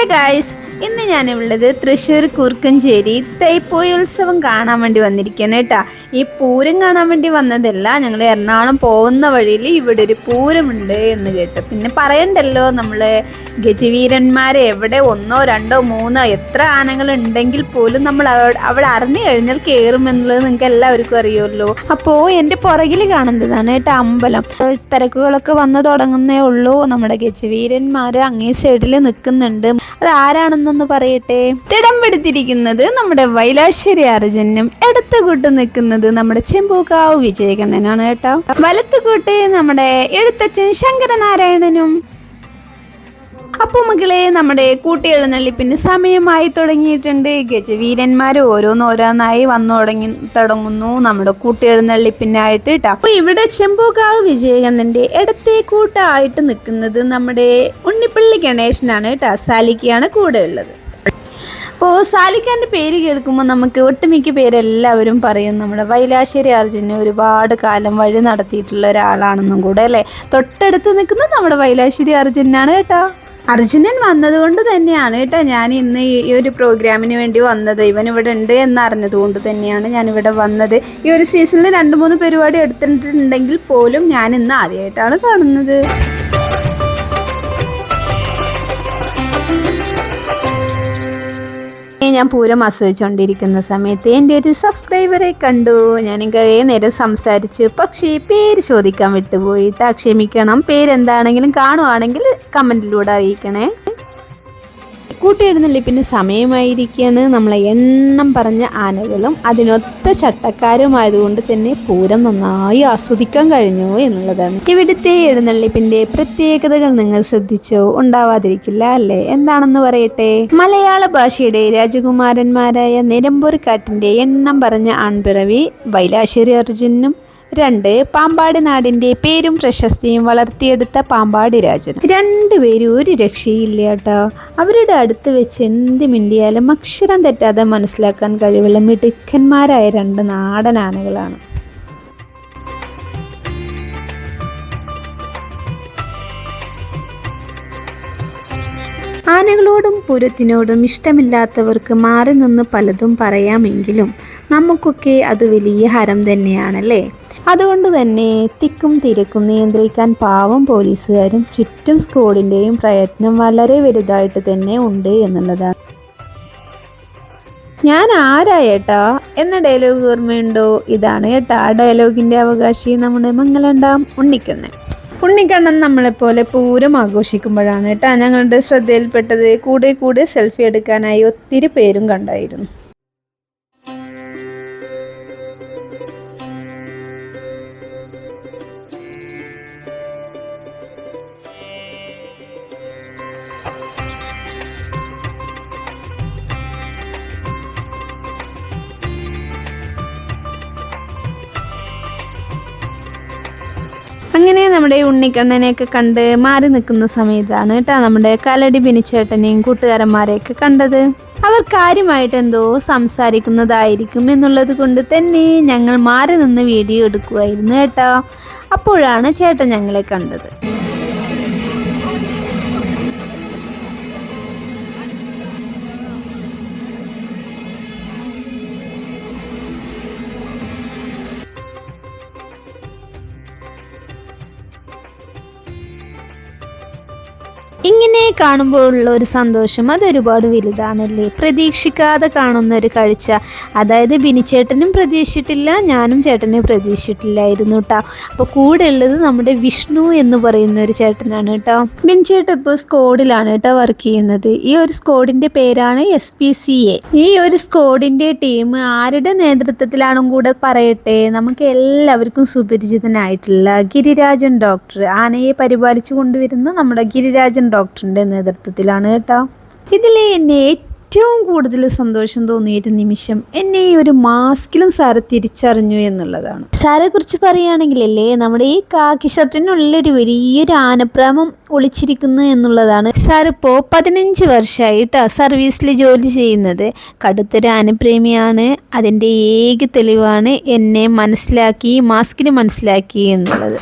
Hi guys ഇന്ന് ഞാനുള്ളത് തൃശ്ശൂർ കുറുക്കഞ്ചേരി തൈപ്പോയി ഉത്സവം കാണാൻ വേണ്ടി വന്നിരിക്കുകയാണ് കേട്ടാ. ഈ പൂരം കാണാൻ വേണ്ടി വന്നതല്ല ഞങ്ങൾ എറണാകുളം പോകുന്ന വഴിയിൽ ഇവിടെ ഒരു പൂരമുണ്ട് എന്ന് കേട്ടു. പിന്നെ പറയണ്ടല്ലോ നമ്മൾ ഗജവീരന്മാർ എവിടെ ഒന്നോ രണ്ടോ മൂന്നോ എത്ര ആനകൾ ഉണ്ടെങ്കിൽ പോലും നമ്മൾ അവിടെ അറിഞ്ഞു കഴിഞ്ഞാൽ കയറുമെന്നുള്ളത് നിങ്ങൾക്ക് എല്ലാവർക്കും അറിയുമല്ലോ. അപ്പോൾ എന്റെ പുറകിൽ കാണുന്നതാണ് കേട്ടോ അമ്പലം. തിരക്കുകളൊക്കെ വന്നു തുടങ്ങുന്നേ ഉള്ളൂ. നമ്മുടെ ഗജവീരന്മാർ അങ്ങേ സൈഡിൽ നിൽക്കുന്നുണ്ട്. അത് ആരാണെന്നൊന്ന് പറയട്ടെ? തിടം പിടിച്ചിരിക്കുന്നത് നമ്മുടെ വൈലാശ്ശേരി അർജുനും എടുത്തുകൂട്ട് കൂട്ട് നിൽക്കുന്നത് നമ്മുടെ ചെമ്പൂക്കാവ് വിജയകണ്ണനാണ് കേട്ടോ. വലത്തുകൂട്ട് നമ്മുടെ എഴുത്തച്ഛൻ ശങ്കരനാരായണനും. അപ്പോൾ മകളെ നമ്മുടെ കൂട്ടി കൂട്ടിയെഴുന്നള്ളിപ്പിന് സമയമായി തുടങ്ങിയിട്ടുണ്ട്. ഗജവീരന്മാർ ഓരോന്നോരോന്നായി വന്നു തുടങ്ങി തുടങ്ങുന്നു നമ്മുടെ കൂട്ടി കൂട്ടിയെഴുന്നള്ളിപ്പിനായിട്ട് കേട്ടോ. അപ്പോൾ ഇവിടെ ചെമ്പൂക്കാവ് വിജയകണ്ണന്റെ ഇടത്തെ കൂട്ടായിട്ട് നിൽക്കുന്നത് നമ്മുടെ ഉണ്ണിപ്പള്ളി ഗണേശനാണ് കേട്ടോ. സാലിക്കയാണ് കൂടെ ഉള്ളത് അപ്പോൾ സാലിക്കാന്റെ പേര് കേൾക്കുമ്പോൾ നമുക്ക് ഒട്ടുമിക്ക പേരെല്ലാവരും പറയും. നമ്മുടെ വൈലാശ്ശേരി അർജുനെ ഒരുപാട് കാലം വഴി നടത്തിയിട്ടുള്ള ഒരാളാണെന്നും കൂടെ അല്ലേ? തൊട്ടടുത്ത് നിൽക്കുന്നത് നമ്മുടെ വൈലാശ്ശേരി അർജുനാണ് കേട്ടോ. അർജുനൻ വന്നതുകൊണ്ട് തന്നെയാണ് കേട്ടോ ഞാൻ ഇന്ന് ഈ ഒരു പ്രോഗ്രാമിന് വേണ്ടി വന്നത്. ഇവൻ ഇവിടെ ഉണ്ട് എന്ന് കൊണ്ട് തന്നെയാണ് ഞാനിവിടെ വന്നത്. ഈ ഒരു സീസണിൽ രണ്ട് മൂന്ന് പരിപാടി എടുത്തിട്ടുണ്ടെങ്കിൽ പോലും ഞാൻ ഇന്ന് ആദ്യമായിട്ടാണ് കാണുന്നത്. ഞാൻ പൂരം ആസ്വദിച്ചുകൊണ്ടിരിക്കുന്ന സമയത്ത് എന്റെ ഒരു സബ്സ്ക്രൈബറെ കണ്ടു. ഞാൻ കുറേ നേരം സംസാരിച്ചു. പക്ഷേ പേര് ചോദിക്കാൻ വിട്ടുപോയിട്ട് ക്ഷമിക്കണം. പേരെന്താണെങ്കിലും കാണുവാണെങ്കിൽ കമന്റിലൂടെ അറിയിക്കണേ. കൂട്ടിയെഴുന്നള്ളിപ്പിന് സമയമായിരിക്കുകയാണ് നമ്മളെ എണ്ണം പറഞ്ഞ ആനകളും അതിനൊത്ത ചട്ടക്കാരുമായതുകൊണ്ട് തന്നെ പൂരം നന്നായി ആസ്വദിക്കാൻ കഴിഞ്ഞു എന്നുള്ളതാണ്. ഇവിടുത്തെ എഴുന്നള്ളിപ്പിന്റെ പ്രത്യേകതകൾ നിങ്ങൾ ശ്രദ്ധിച്ചോ? ഉണ്ടാവാതിരിക്കില്ല അല്ലേ? എന്താണെന്ന് പറയട്ടെ? മലയാള ഭാഷയുടെ രാജകുമാരന്മാരായ നിലമ്പൂർക്കാട്ടിന്റെ എണ്ണം പറഞ്ഞ ആൺപിറവി വൈലാശ്ശേരി അർജുനും രണ്ട് പാമ്പാട് നാടിന്റെ പേരും പ്രശസ്തിയും വളർത്തിയെടുത്ത പാമ്പാടി രാജൻ. രണ്ടുപേരും ഒരു രക്ഷയില്ല കേട്ടോ അവരുടെ അടുത്ത് വെച്ച് എന്ത് മിണ്ടിയാലും അക്ഷരം തെറ്റാതെ മനസ്സിലാക്കാൻ കഴിവുള്ള മിടുക്കന്മാരായ രണ്ട് നാടൻ ആനകളാണ് ആനകളോടും പൂരത്തിനോടും ഇഷ്ടമില്ലാത്തവർക്ക് മാറി നിന്ന് പലതും പറയാമെങ്കിലും നമുക്കൊക്കെ അത് വലിയ ഹരം തന്നെയാണല്ലേ? അതുകൊണ്ട് തന്നെ തിക്കും തിരക്കും നിയന്ത്രിക്കാൻ പാവം പോലീസുകാരും ചുറ്റും സ്കൂളിന്റെയും പ്രയത്നം വളരെ വലുതായിട്ട് തന്നെ ഉണ്ട് എന്നുള്ളതാണ്. ഞാൻ ആരാ ഏട്ടാ എന്ന ഡയലോഗ് ഓർമ്മയുണ്ടോ ഇതാണ് ഏട്ടാ ആ ഡയലോഗിന്റെ അവകാശി നമ്മുടെ മംഗലണ്ടാം ഉണ്ണിക്കണ്ണൻ. ഉണ്ണിക്കണ്ണൻ നമ്മളെപ്പോലെ പൂരം ആഘോഷിക്കുമ്പോഴാണ് കേട്ടോ ഞങ്ങളുടെ ശ്രദ്ധയിൽപ്പെട്ടത്. കൂടെ കൂടെ സെൽഫി എടുക്കാനായി ഒത്തിരി പേരും കണ്ടായിരുന്നു. അങ്ങനെ നമ്മുടെ ഉണ്ണിക്കണ്ണനെയൊക്കെ കണ്ട് മാറി നിൽക്കുന്ന സമയത്താണ് കേട്ടോ നമ്മുടെ കലടി ബിനിച്ചേട്ടനെയും കൂട്ടുകാരന്മാരെയൊക്കെ കണ്ടത്. അവർ കാര്യമായിട്ട് എന്തോ സംസാരിക്കുന്നതായിരിക്കും എന്നുള്ളത് കൊണ്ട് തന്നെ ഞങ്ങൾ മാറി നിന്ന് വീഡിയോ എടുക്കുമായിരുന്നു കേട്ടോ. അപ്പോഴാണ് ചേട്ടൻ ഞങ്ങളെ കണ്ടത്. കാണുമ്പോഴുള്ള ഒരു സന്തോഷം അതൊരുപാട് വലുതാണല്ലേ? പ്രതീക്ഷിക്കാതെ കാണുന്ന ഒരു കാഴ്ച. അതായത് ബിനിച്ചേട്ടനും പ്രതീക്ഷിച്ചിട്ടില്ല ഞാനും ചേട്ടനെ പ്രതീക്ഷിച്ചിട്ടില്ലായിരുന്നു കേട്ടോ അപ്പോൾ കൂടെ ഉള്ളത് നമ്മുടെ വിഷ്ണു എന്ന് പറയുന്ന ഒരു ചേട്ടനാണ് കേട്ടോ ബിനിച്ചേട്ടൻ ഇപ്പോൾ സ്കോഡിലാണ് കേട്ടോ വർക്ക് ചെയ്യുന്നത്. ഈ ഒരു സ്കോഡിന്റെ പേരാണ് എസ് പി സി എ ഈ ഒരു സ്കോഡിന്റെ ടീം ആരുടെ നേതൃത്വത്തിലാണും കൂടെ പറയട്ടെ? നമുക്ക് എല്ലാവർക്കും സുപരിചിതനായിട്ടുള്ള ഗിരിരാജൻ ഡോക്ടർ ആനയെ പരിപാലിച്ചു കൊണ്ടുവരുന്ന നമ്മുടെ ഗിരിരാജൻ ഡോക്ടറിന്റെ നേതൃത്വത്തിലാണ് കേട്ടോ. ഇതിലെ എന്നെ ഏറ്റവും കൂടുതൽ സന്തോഷം തോന്നിയൊരു നിമിഷം എന്നെ ഈ ഒരു മാസ്കിലും സാറ് തിരിച്ചറിഞ്ഞു എന്നുള്ളതാണ്. സാറെ കുറിച്ച് പറയുകയാണെങ്കിലല്ലേ നമ്മുടെ ഈ കാക്കി ഷർട്ടിനുള്ളിലൊരു വലിയൊരു ആനപ്രാമം ഒളിച്ചിരിക്കുന്നു എന്നുള്ളതാണ്. സാർ ഇപ്പോൾ പതിനഞ്ച് വർഷമായിട്ടാ സർവീസിൽ ജോലി ചെയ്യുന്നത്. കടുത്തൊരു ആനപ്രേമിയാണ്. അതിന്റെ ഏക തെളിവാണ് എന്നെ മനസ്സിലാക്കി മാസ്കിന് മനസ്സിലാക്കി എന്നുള്ളത്.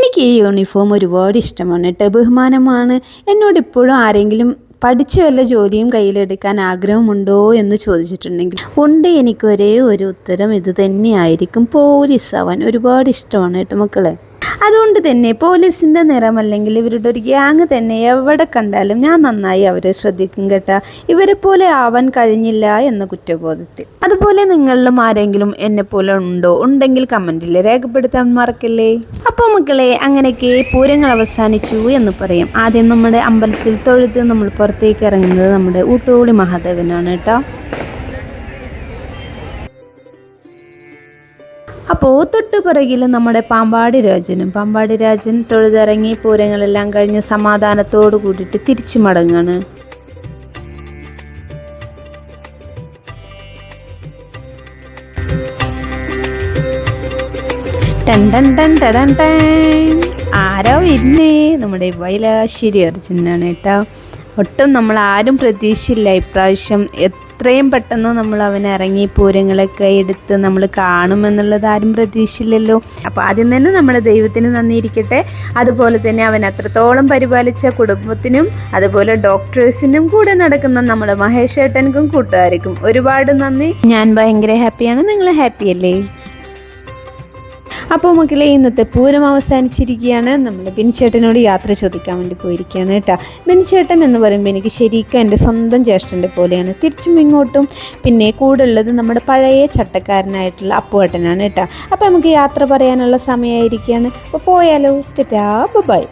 എനിക്ക് ഈ യൂണിഫോം ഒരുപാട് ഇഷ്ടമാണ്. കേട്ടോ ബഹുമാനമാണ്. എന്നോട് ഇപ്പോഴും ആരെങ്കിലും പഠിച്ച് വല്ല ജോലിയും കയ്യിലെടുക്കാൻ ആഗ്രഹമുണ്ടോ എന്ന് ചോദിച്ചിട്ടുണ്ടെങ്കിൽ ഉണ്ട് എനിക്ക് ഒരേ ഒരു ഉത്തരം. ഇത് തന്നെയായിരിക്കും പോലീസ് ആവാൻ ഒരുപാട് ഇഷ്ടമാണ് കേട്ടോ മക്കളെ. അതുകൊണ്ട് തന്നെ പോലീസിന്റെ നിറമല്ലെങ്കിൽ ഇവരുടെ ഒരു ഗ്യാങ് തന്നെ എവിടെ കണ്ടാലും ഞാൻ നന്നായി അവരെ ശ്രദ്ധിക്കും കേട്ടാ. ഇവരെ പോലെ ആവാൻ കഴിഞ്ഞില്ല എന്ന കുറ്റബോധത്തിൽ. അതുപോലെ നിങ്ങളിലും ആരെങ്കിലും എന്നെ പോലെ ഉണ്ടോ? ഉണ്ടെങ്കിൽ കമന്റിൽ രേഖപ്പെടുത്താൻ മറക്കല്ലേ? അപ്പോൾ മക്കളെ അങ്ങനെയൊക്കെ പൂരങ്ങൾ അവസാനിച്ചു എന്ന് പറയും. ആദ്യം നമ്മുടെ അമ്പലത്തിൽ തൊഴുത് നമ്മൾ പുറത്തേക്ക് ഇറങ്ങുന്നത് നമ്മുടെ ഊട്ടോളി മഹാദേവനാണ് കേട്ടോ. അപ്പോൾ തൊട്ട് പിറകിൽ നമ്മുടെ പാമ്പാടി രാജനും പാമ്പാടി രാജൻ തൊഴുതിറങ്ങി പൂരങ്ങളെല്ലാം കഴിഞ്ഞ് സമാധാനത്തോട് കൂടിയിട്ട് തിരിച്ചു മടങ്ങാണ്. ആരോ ഇന്നേ. നമ്മുടെ വൈലാശ്ശേരി അർജുനാണ് കേട്ടോ. ഒട്ടും നമ്മൾ ആരും പ്രതീക്ഷയില്ല ഇപ്രാവശ്യം എത്രയും പെട്ടെന്ന് നമ്മൾ അവൻ ഇറങ്ങി പൂരങ്ങളൊക്കെ എടുത്ത് നമ്മൾ കാണുമെന്നുള്ളത് ആരും പ്രതീക്ഷയില്ലല്ലോ അപ്പോൾ ആദ്യം തന്നെ നമ്മൾ ദൈവത്തിന് നന്ദിയിരിക്കട്ടെ അതുപോലെ തന്നെ അവൻ അത്രത്തോളം പരിപാലിച്ച കുടുംബത്തിനും അതുപോലെ ഡോക്ടേഴ്സിനും കൂടെ നടക്കുന്ന നമ്മുടെ മഹേഷ് ഏട്ടനും കൂട്ടുകാർക്കും ഒരുപാട് നന്ദി. ഞാൻ ഭയങ്കര ഹാപ്പിയാണ്. നിങ്ങൾ ഹാപ്പിയല്ലേ? അപ്പോൾ മക്കളെ ഇന്നത്തെ പൂരം അവസാനിച്ചിരിക്കുകയാണ്. നമ്മൾ ബിനിച്ചേട്ടനോട് യാത്ര ചോദിക്കാൻ വേണ്ടി പോയിരിക്കുകയാണ് കേട്ടോ. ബിനിച്ചേട്ടൻ എന്ന് പറയുമ്പോൾ എനിക്ക് ശരിക്കും എന്റെ സ്വന്തം ജ്യേഷ്ഠന്റെ പോലെയാണ്. തിരിച്ചും ഇങ്ങോട്ടും പിന്നെ കൂടെ ഉള്ളത് നമ്മുടെ പഴയ ചട്ടക്കാരനായിട്ടുള്ള അപ്പുവേട്ടനാണ് കേട്ടോ. അപ്പോൾ നമുക്ക് യാത്ര പറയാനുള്ള സമയമായിരിക്കുകയാണ്. അപ്പോൾ പോയാലോ? തെറ്റാ ബൈ.